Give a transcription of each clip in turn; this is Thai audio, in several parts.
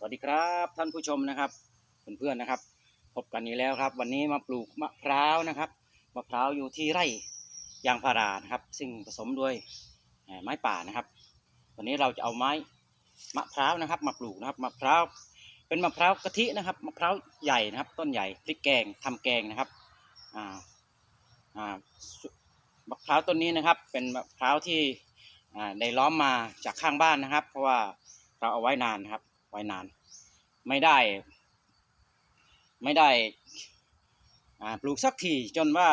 สวัสดีครับท่านผู้ชมนะครับเพื่อนๆนะครับ พบกันอีกแล้วครับ วันนี้มาปลูกมะพร้าวนะครับมะพร้าวอยู่ที่ไร่ยางพารานะครับ ซึ่งผสมด้วยไม้ป่านะครับ วันนี้เราจะเอาไม้มะพร้าวนะครับ มาปลูกนะครับมะพร้าวเป็นมะพร้าวกะทินะครับมะพร้าวใหญ่นะครับ ต้นใหญ่พริกแกงทำแกงนะครับอ่าอ่ามะพร้าวต้นนี้นะครับ เป็นมะพร้าวที่อ่าได้ล้อมมาจากข้างบ้านนะครับ เพราะว่าเราเอาไว้นานนะครับ ไว้นาน ไม่ได้ ไม่ได้ปลูกสักทีจนว่า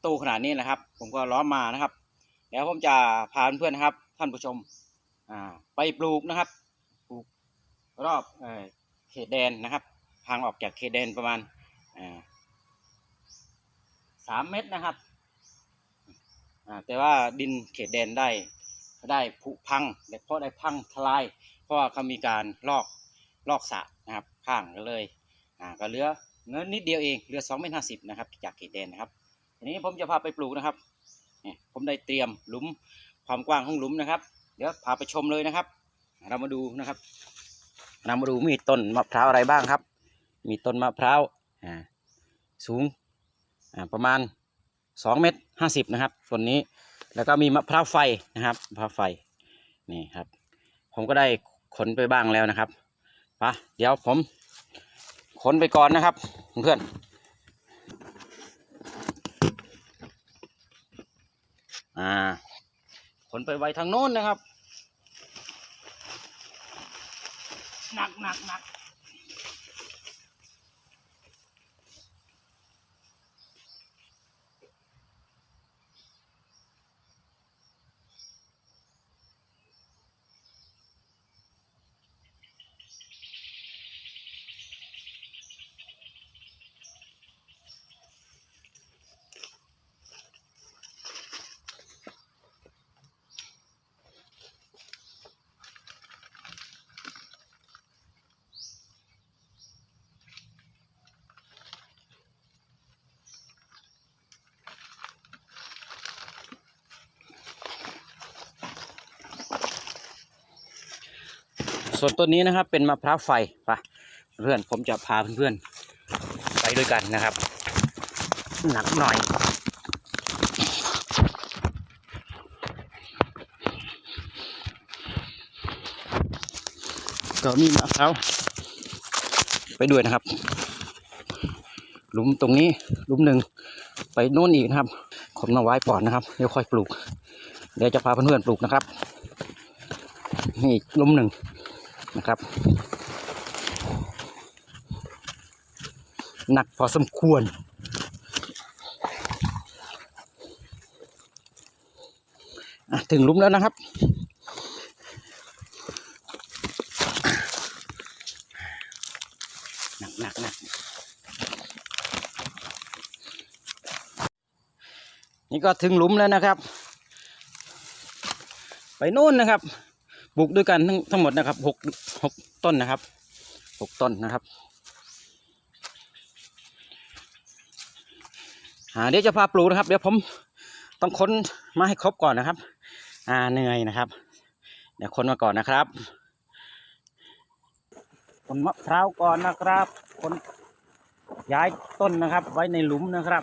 โตขนาดนี้นะครับ ผมก็ล้อมมานะครับแล้วผมจะพาเพื่อนๆนะครับ ท่านผู้ชมไปปลูกนะครับ ปลูกรอบเอเขตแดนนะครับห่างออกจากเขตแดนประมาณสามเมตรนะครับแต่ว่าดินเขตแดนได้ได้ผุพังเพราะได้พังทลาย ราะว่าเขามีการลอกลอกสระนะครับข้างก็เลยอ่าก็เหลือเงินนิดเดียวเองเหลือสองเมตรห้าสิบนะครับจากเขตแดนนะครับทีนี้ผมจะพาไปปลูกนะครับเนี่ยผมได้เตรียมหลุมความกว้างของหลุมนะครับ เดี๋ยวพาไปชมเลยนะครับ เรามาดูนะครับ เรามาดูมีต้นมะพร้าวอะไรบ้างครับ มีต้นมะพร้าวอ่าสูงอ่าประมาณสองเมตรห้าสิบนะครับต้นนี้แล้วก็มีมะพร้าวไฟนะครับมะพร้าวไฟนี่ครับผมก็ได้ ขนไปบ้างแล้วนะครับปะเดี๋ยวผมขนไปก่อนนะครับ เพื่อนอ่าขนไปไว้ทางโน้นนะครับ หนักหนักหนัก ส่วนต้นนี้นะครับ เป็นมะพร้าวไฟปะเพื่อนผมจะพาเพื่อนๆไปด้วยกันนะครับ หนักหน่อยก็มีมะพร้าวไปด้วยนะครับ หลุมตรงนี้หลุมหนึ่งไปโน่นอีกนะครับขนมาไว้ก่อนนะครับเดี๋ยวค่อยปลูก เดี๋ยวจะพาเพื่อนๆปลูกนะครับ นี่หลุมหนึ่ง นะครับ หนักพอสมควร ถึงลุ่มแล้วนะครับหนักหนักหนักนี่ก็ถึงหลุมแล้วนะครับ ไปโน่นนะครับ ปลูกด้วยกันทั้งทั้งหมดนะครับหกหกต้นนะครับหกต้นนะครับอ่าเดี๋ยวจะพาปลูกนะครับ เดี๋ยวผมต้องค้นมาให้ครบก่อนนะครับ อ่าเหนื่อยนะครับ เดี๋ยวค้นมาก่อนนะครับคนมะพร้าวก่อนนะครับคนย้ายต้นนะครับ ไว้ในหลุมนะครับ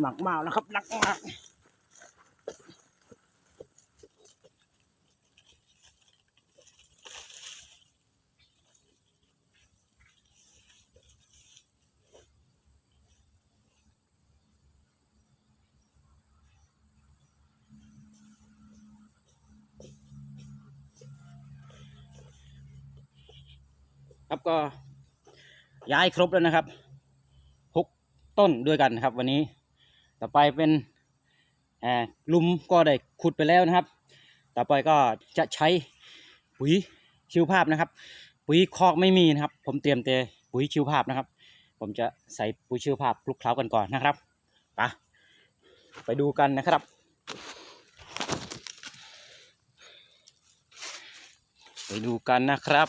หนักมากนะครับหนักมาก ก็ย้ายครบแล้วนะครับหกต้นด้วยกันนะครับ วันนี้ต่อไปเป็นอลุมก็ได้ขุดไปแล้วนะครับ ต่อไปก็จะใช้ปุ๋ยชีวภาพนะครับ ปุ๋ยคอกไม่มีนะครับ ผมเตรียมแต่ปุ๋ยชีวภาพนะครับ ผมจะใส่ปุ๋ยชีวภาพคลุกเคล้ากันก่อนนะครับไปไปดูกันนะครับไปดูกันนะครับ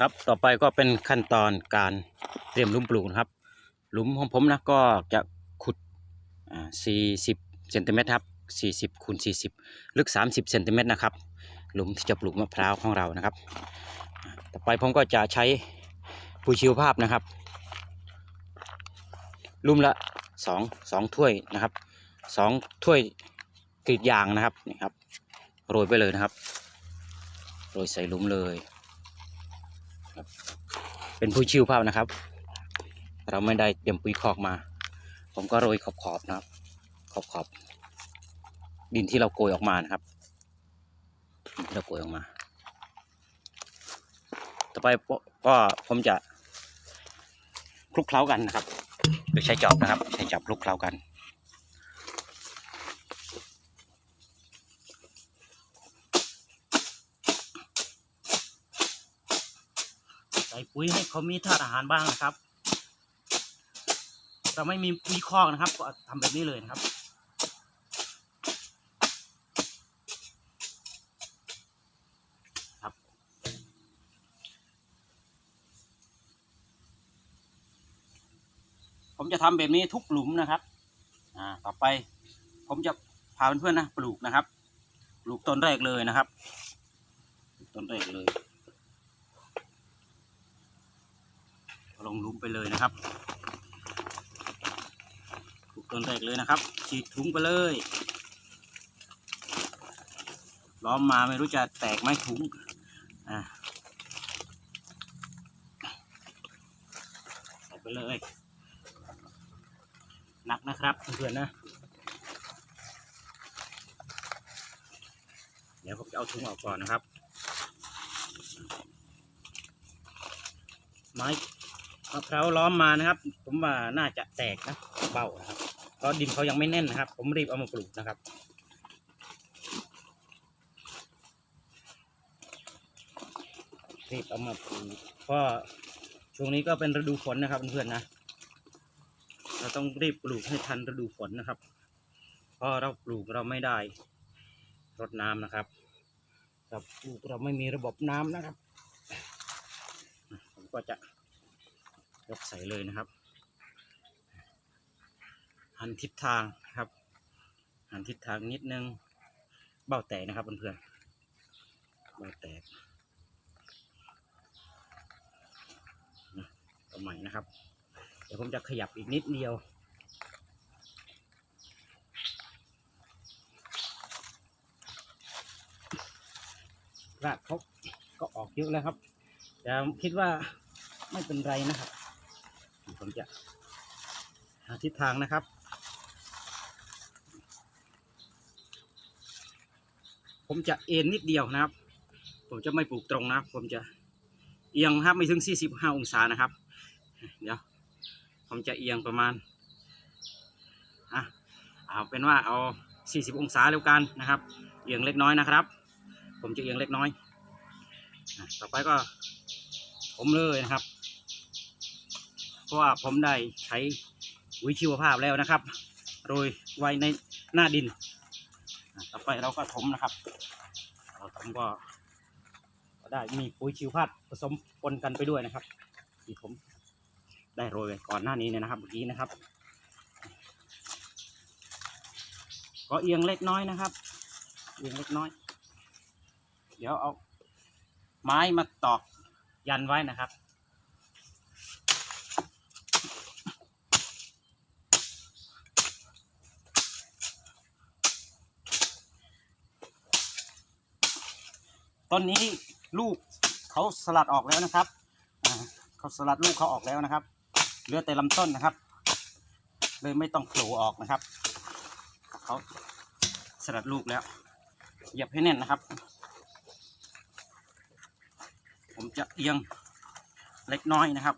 ครับต่อไปก็เป็นขั้นตอนการเตรียมหลุมปลูกนะครับ หลุมของผมนะก็จะขุดอ่า40เซนติเมตรครับ40คูณ40ลึก30เซนติเมตรนะครับ หลุมที่จะปลูกมะพร้าวของเรานะครับ ต่อไปผมก็จะใช้ปุ๋ยชีวภาพนะครับลุมละสองสองถ้วยนะครับสองถ้วยกรีดยางนะครับนี่ครับโรยไปเลยนะครับ โรยใส่หลุมเลย เป็นปุ๋ยชีวภาพนะครับ เราไม่ได้เตรียมปุ๋ยคอกมา ผมก็โรยขอบๆนะครับ ขอบขอบ ดินที่เราโกยออกมานะครับดินที่เราโกยออกมา ต่อไปก็ผมจะคลุกเคล้ากันนะครับโดยใช้จอบนะครับ ใช้จอบคลุกเคล้ากัน ส่ปุ๋ยให้เขามีธาตุอาหารบ้างนะครับ เราไม่มีปุ๋ยคอกนะครับ ก็ทำแบบนี้เลยนะครับครับผมจะทำแบบนี้ทุกหลุมนะครับ อ่า ต่อไป ผมจะพาเพื่อนๆนะปลูกนะครับ ปลูกต้นแรกเลยนะครับ ต้นแรกเลย ลงหลุมไปเลยนะครับปลูกต้นแรกเลยนะครับ ฉีดถุงไปเลย ล้อมมาไม่รู้จะแตกไหมถุงอ่าใส่ไปเลยหนักนะครับเพื่อนๆนะเดี๋ยวผมจะเอาถุงออกก่อนนะครับไม้ะพร้าวล้อมมานะครับ ผมว่าน่าจะแตกนะเบ้านะครับเพราะดินเขายังไม่แน่นนะครับ ผมรีบเอามาปลูกนะครับรีบเอามาปลูกเพราะช่วงนี้ก็เป็นฤดูฝนนะครับเพื่อนๆนะ เราต้องรีบปลูกให้ทันฤดูฝนนะครับเพราะเราปลูกเราไม่ได้รดน้ำนะครับเราปลูกเราไม่มีระบบน้ำนะครับ ผมก็จะ กใส่เลยนะครับหันทิศทางนะครับหันทิศทางนิดนึงเบ้าแตกนะครับเพื่อนๆเบ้าแตกนะเอาใหม่นะครับ เดี๋ยวผมจะขยับอีกนิดเดียวรากเขาก็ออกเยอะแล้วครับแต่คิดว่าไม่เป็นไรนะครับ ผมจะหาทิศทางนะครับ ผมจะเอ็นนิดเดียวนะครับ ผมจะไม่ปลูกตรงนะ ผมจะเอียงครับไม่ถึง 45 องศานะครับ เดี๋ยว ผมจะเอียงประมาณอะเอาเป็นว่าเอา 40 องศาแล้วกันนะครับ เอียงเล็กน้อยนะครับ ผมจะเอียงเล็กน้อย ต่อไปก็ผมเลยนะครับ เพราะว่าผมได้ใช้วิชีวภาพแล้วนะครับ โรยไว้ในหน้าดิน ต่อไปเราก็ถมนะครับ เราถมก็ก็ได้มีปุ๋ยชีวภาพผสมปนกันไปด้วยนะครับ ที่ผมได้โรยไว้ก่อนหน้านี้เนี่ยนะครับเมื่อกี้นะครับ ก็เอียงเล็กน้อยนะครับ เอียงเล็กน้อย เดี๋ยวเอาไม้มาตอกยันไว้นะครับ ต้นนี้ลูกเขาสลัดออกแล้วนะครับเขาสลัดลูกเขาออกแล้วนะครับ เหลือแต่ลำต้นนะครับ เลยไม่ต้องโผล่ออกนะครับเขาสลัดลูกแล้วเหยียบให้แน่นนะครับ ผมจะเอียงเล็กน้อยนะครับ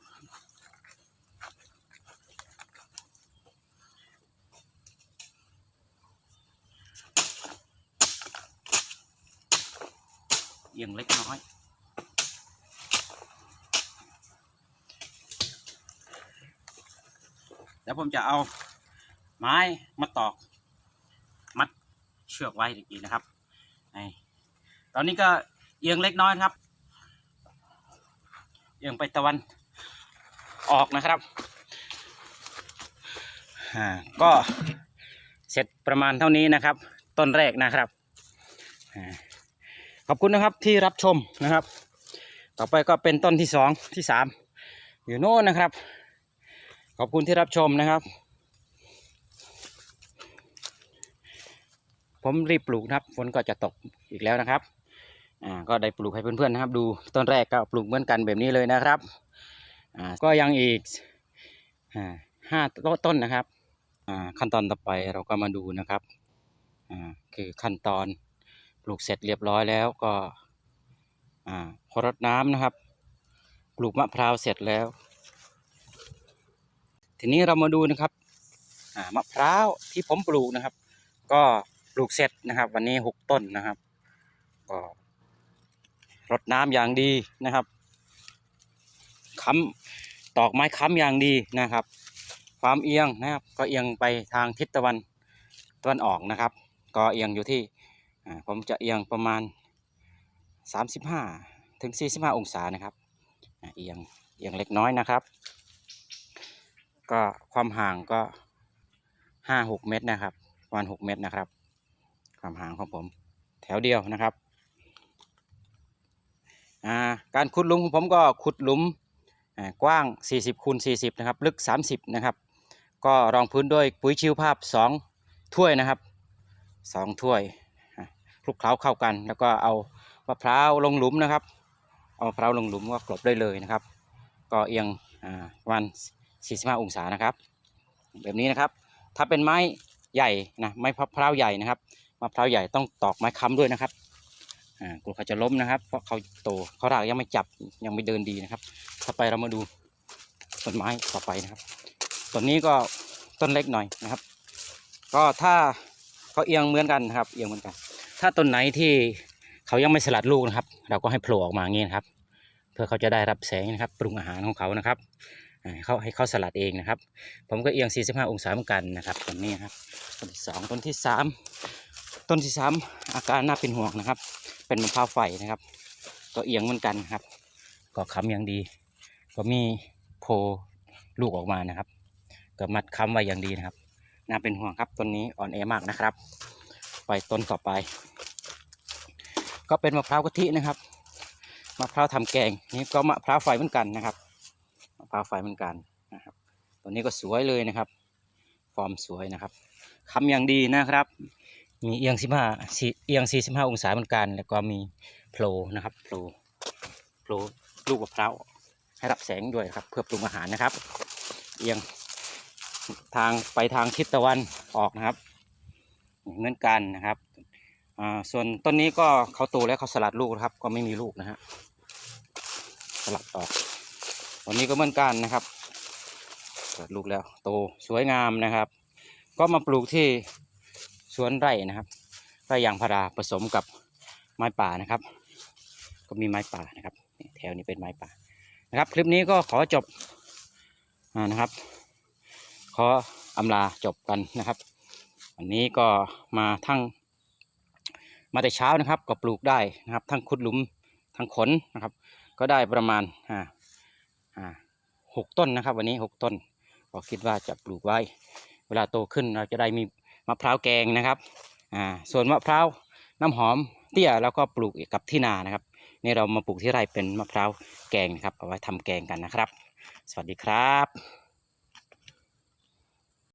เอียงเล็กน้อย แล้วผมจะเอาไม้มาตอก มัดเชือกไว้อีกนะครับตอนนี้ก็เอียงเล็กน้อยครับ เอียงไปตะวันออกนะครับก็เสร็จประมาณเท่านี้นะครับ ต้นแรกนะครับ ขอบคุณนะครับที่รับชมนะครับ ต่อไปก็เป็นต้นที่สองที่สามอยู่โน่นนะครับ ขอบคุณที่รับชมนะครับ ผมรีบปลูกนะครับฝนก็จะตกอีกแล้วนะครับอ่าก็ได้ปลูกให้เพื่อนๆนะครับ ดูต้นแรกก็ปลูกเหมือนกันแบบนี้เลยนะครับอ่าก็ยังอีกอ่าห้าต้นนะครับอ่าขั้นตอนต่อไปเราก็มาดูนะครับอ่าคือขั้นตอน ปลูกเสร็จเรียบร้อยแล้วก็อ่าพอรดน้ำนะครับ ปลูกมะพร้าวเสร็จแล้ว ทีนี้เรามาดูนะครับมะพร้าวที่ผมปลูกนะครับ ก็ปลูกเสร็จนะครับ วันนี้หกต้นนะครับ ก็รดน้ำอย่างดีนะครับค้ำตอกไม้ค้ำอย่างดีนะครับ ความเอียงนะครับ ก็เอียงไปทางทิศตะวันตะวันออกนะครับ ก็เอียงอยู่ที่ ผมจะเอียงประมาณ 35 ถึง 45 องศานะครับเอียงเอียงเล็กน้อยนะครับ ก็ความห่างก็ 5-6 เมตรนะครับประมาณ 6 เมตรนะครับ ความห่างของผมแถวเดียวนะครับาการขุดหลุมของผมก็ขุดหลุมกว้าง 40คูณ40 นะครับ ลึก 30 นะครับ ก็รองพื้นด้วยปุ๋ยชิวภาพ 2 ถ้วยนะครับ 2 ถ้วย ลุกเคล้าเข้ากัน แล้วก็เอามะพร้าวลงหลุมนะครับ เอามะพร้าวลงหลุมก็กลบได้เลยนะครับ ก็เอียงอ่าประมาณ45 องศานะครับ แบบนี้นะครับ ถ้าเป็นไม้ใหญ่นะไม้มะพร้าวใหญ่นะครับมะพร้าวใหญ่ต้องตอกไม้ค้ำด้วยนะครับอ่ากลัวเขาจะล้มนะครับ เพราะเขาโตเขารากยังไม่จับยังไม่เดินดีนะครับ ต่อไปเรามาดูต้นไม้ต่อไปนะครับต้นนี้ก็ต้นเล็กหน่อยนะครับ ก็ถ้าเขาเอียงเหมือนกันนะครับ เอียงเหมือนกัน ถ้าต้นไหนที่เขายังไม่สลัดลูกนะครับ เราก็ให้โผล่ออกมางี้นะครับ เพื่อเขาจะได้รับแสงนะครับ ปรุงอาหารของเขานะครับเขาให้เขาสลัดเองนะครับ ผมก็เอียง 45 องศาเหมือนกันนะครับต้นนี้ครับต้นที่สองต้นที่สามต้นที่สามอาการน่าเป็นห่วงนะครับ เป็นมะพร้าวไฟนะครับ ก็เอียงเหมือนกันครับ ก็ค้ำอย่างดี ก็มีโพลูกออกมานะครับก็มัดค้ำไว้อย่างดีนะครับ น่าเป็นห่วงครับต้นนี้อ่อนแอมากนะครับ ไปต้นต่อไป ก็เป็นมะพร้าวกะทินะครับมะพร้าวทำแกงนี่ก็มะพร้าวไฟเหมือนกันนะครับมะพร้าวไฟเหมือนกันนะครับตัวนี้ก็สวยเลยนะครับ ฟอร์มสวยนะครับค้ำอย่างดีนะครับ มีเอียงสิบห้าเอียงสี่สิบห้าองศาเหมือนกัน แล้วก็มีโผล่นะครับโผล่โผล่ลูกมะพร้าวให้รับแสงด้วยครับเพื่อปรุงอาหารนะครับ เอียงทางไปทางทิศตะวันออกนะครับ เหมือนกันนะครับส่วนต้นนี้ก็เขาโตแล้วเขาสลัดลูกนะครับ ก็ไม่มีลูกนะฮะสลัดออกต้นนี้ก็เหมือนกันนะครับสลัดลูกแล้วโตสวยงามนะครับ ก็มาปลูกที่สวนไร่นะครับไร่ยางพาราผสมกับไม้ป่านะครับ ก็มีไม้ป่านะครับแถวนี้เป็นไม้ป่านะครับ คลิปนี้ก็ขอจบอนะครับ ขออำลาจบกันนะครับ วันนี้ก็มาทั้ง มาแต่เช้านะครับ ก็ปลูกได้นะครับ ทั้งขุดหลุมทั้งขนนะครับ ก็ได้ประมาณอ่าอ่าหกต้นนะครับ วันนี้หกต้นก็คิดว่าจะปลูกไว้ เวลาโตขึ้นเราจะได้มีมะพร้าวแกงนะครับอ่าส่วนมะพร้าวน้ำหอมเตี้ยแล้วก็ปลูกกับที่นานะครับนี่เรามาปลูกที่ไร่เป็นมะพร้าวแกงนะครับเอาไว้ทำแกงกันนะครับ สวัสดีครับ